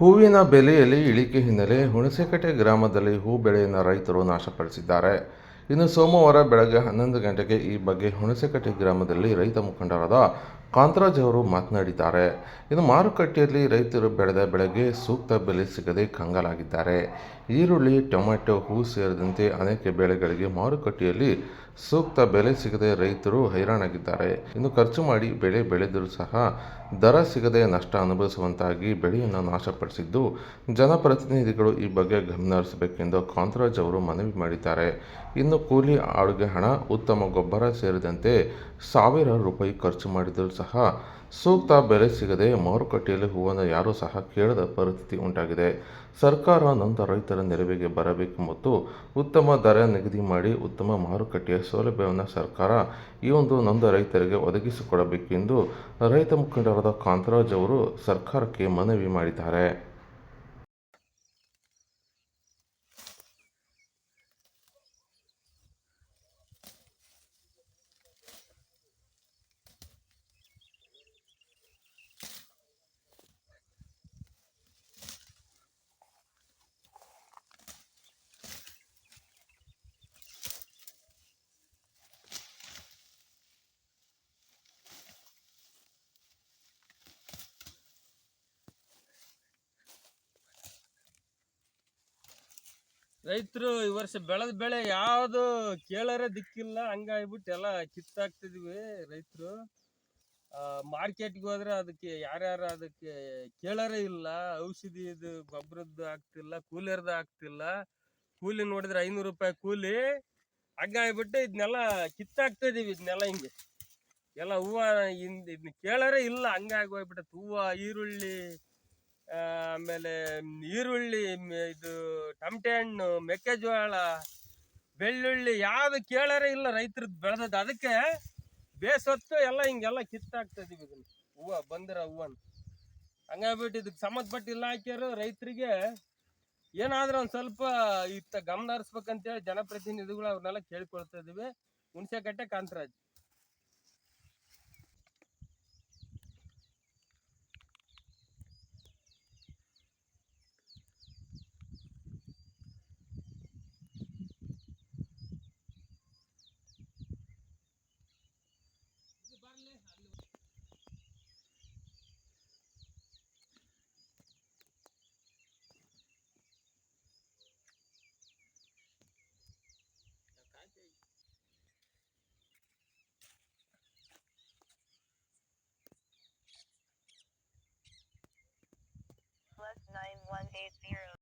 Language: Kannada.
ಹೂವಿನ ಬೆಲೆಯಲ್ಲಿ ಇಳಿಕೆ ಹಿನ್ನೆಲೆ ಹುಣಸೆಕಟ್ಟೆ ಗ್ರಾಮದಲ್ಲಿ ಹೂ ಬೆಳೆಯನ್ನು ರೈತರು ನಾಶಪಡಿಸಿದ್ದಾರೆ. ಇನ್ನು ಸೋಮವಾರ ಬೆಳಗ್ಗೆ ಹನ್ನೊಂದು ಗಂಟೆಗೆ ಈ ಬಗ್ಗೆ ಹುಣಸೆಕಟ್ಟೆ ಗ್ರಾಮದಲ್ಲಿ ರೈತ ಮುಖಂಡರಾದ ಕಾಂತರಾಜ್ ಅವರು ಮಾತನಾಡಿದ್ದಾರೆ. ಇನ್ನು ಮಾರುಕಟ್ಟೆಯಲ್ಲಿ ರೈತರು ಬೆಳೆದ ಬೆಳೆಗೆ ಸೂಕ್ತ ಬೆಲೆ ಸಿಗದೆ ಕಂಗಾಲಾಗಿದ್ದಾರೆ. ಈರುಳ್ಳಿ ಟೊಮೆಟೊ ಹೂ ಸೇರಿದಂತೆ ಅನೇಕ ಬೆಳೆಗಳಿಗೆ ಮಾರುಕಟ್ಟೆಯಲ್ಲಿ ಸೂಕ್ತ ಬೆಲೆ ಸಿಗದೆ ರೈತರು ಹೈರಾಣಾಗಿದ್ದಾರೆ. ಇನ್ನು ಖರ್ಚು ಮಾಡಿ ಬೆಳೆ ಬೆಳೆದರೂ ಸಹ ದರ ಸಿಗದೆ ನಷ್ಟ ಅನುಭವಿಸುವಂತಾಗಿ ಬೆಳೆಯನ್ನು ನಾಶಪಡಿಸಿದ್ದು, ಜನಪ್ರತಿನಿಧಿಗಳು ಈ ಬಗ್ಗೆ ಗಮನ ಹರಿಸಬೇಕೆಂದು ಕಾಂತರಾಜ್ ಅವರು ಮನವಿ ಮಾಡಿದ್ದಾರೆ. ಇನ್ನು ಕೂಲಿ ಆಳುಗೆ ಹಣ, ಉತ್ತಮ ಗೊಬ್ಬರ ಸೇರಿದಂತೆ ಸಾವಿರಾರು ರೂಪಾಯಿ ಖರ್ಚು ಮಾಡಿದರೂ ಸಹ ಸೂಕ್ತ ಬೆಲೆ ಸಿಗದೆ ಮಾರುಕಟ್ಟೆಯಲ್ಲಿ ಹೂವನ್ನು ಯಾರೂ ಸಹ ಕೇಳದ ಪರಿಸ್ಥಿತಿ ಉಂಟಾಗಿದೆ. ಸರ್ಕಾರ ನೊಂದ ರೈತರ ನೆರವಿಗೆ ಬರಬೇಕು ಮತ್ತು ಉತ್ತಮ ದರ ನಿಗದಿ ಮಾಡಿ ಉತ್ತಮ ಮಾರುಕಟ್ಟೆಯ ಸೌಲಭ್ಯವನ್ನು ಸರ್ಕಾರ ಈ ಒಂದು ನೊಂದ ರೈತರಿಗೆ ಒದಗಿಸಿಕೊಡಬೇಕೆಂದು ರೈತ ಮುಖಂಡರಾದ ಕಾಂತರಾಜ್ ಅವರು ಸರ್ಕಾರಕ್ಕೆ ಮನವಿ ಮಾಡಿದ್ದಾರೆ. ರೈತರು ಈ ವರ್ಷ ಬೆಳೆದ ಬೆಳೆ ಯಾವುದು ಕೇಳರೆ ದಿಕ್ಕಿಲ್ಲ. ಹಂಗಾಗ್ಬಿಟ್ಟು ಎಲ್ಲ ಕಿತ್ತಾಕ್ತಿದ್ವಿ ರೈತರು. ಮಾರ್ಕೆಟ್ಗೆ ಹೋದ್ರೆ ಅದಕ್ಕೆ ಯಾರ್ಯಾರು ಅದಕ್ಕೆ ಕೇಳರೆ ಇಲ್ಲ. ಔಷಧಿ ಇದು, ಗೊಬ್ಬರದ್ದು ಆಗ್ತಿಲ್ಲ, ಕೂಲಿಯರ್ದು ಆಗ್ತಿಲ್ಲ. ಕೂಲಿ ನೋಡಿದ್ರೆ ಐನೂರು ರೂಪಾಯಿ ಕೂಲಿ. ಹಂಗಾಗ್ಬಿಟ್ಟು ಇದನ್ನೆಲ್ಲ ಕಿತ್ತಾಕ್ತಿದೀವಿ ಇದನ್ನೆಲ್ಲ ಹಿಂಗೆ. ಎಲ್ಲ ಹೂವು ಇದನ್ನ ಕೇಳರೆ ಇಲ್ಲ. ಹಂಗಾಗಿ ಹೋಗ್ಬಿಟ್ಟೈತೆ ಹೂವು, ಈರುಳ್ಳಿ ಆಮೇಲೆ ಈರುಳ್ಳಿ ಇದು ತಮಟೆ ಹಣ್ಣು ಮೆಕ್ಕೆಜೋಳ, ಬೆಳ್ಳುಳ್ಳಿ ಯಾವ್ದು ಕೇಳರೇ ಇಲ್ಲ ರೈತರದ್ದು ಬೆಳೆದದ್ದು. ಅದಕ್ಕೆ ಬೇಸೊತ್ತು ಎಲ್ಲ ಹಿಂಗೆಲ್ಲ ಕಿತ್ತಾಕ್ತಾ ಇದೀವಿ ಇದನ್ನ. ಹೂವ ಬಂದಿರೋ ಹೂವನ್ನ ಹಂಗಾಗ್ಬಿಟ್ಟು ಇದಕ್ಕೆ ಇಲ್ಲ ಇಲಾಖೆಯವರು ರೈತರಿಗೆ. ಏನಾದ್ರೂ ಒಂದು ಸ್ವಲ್ಪ ಇತ್ತ ಗಮನ ಹರಿಸ್ಬೇಕಂತೇಳಿ ಜನಪ್ರತಿನಿಧಿಗಳು ಅವ್ರನ್ನೆಲ್ಲ ಕೇಳ್ಕೊಳ್ತಾ ಇದ್ದೀವಿ ಹುಣಸೆಕಟ್ಟೆ ಕಾಂತರಾಜ್. 9180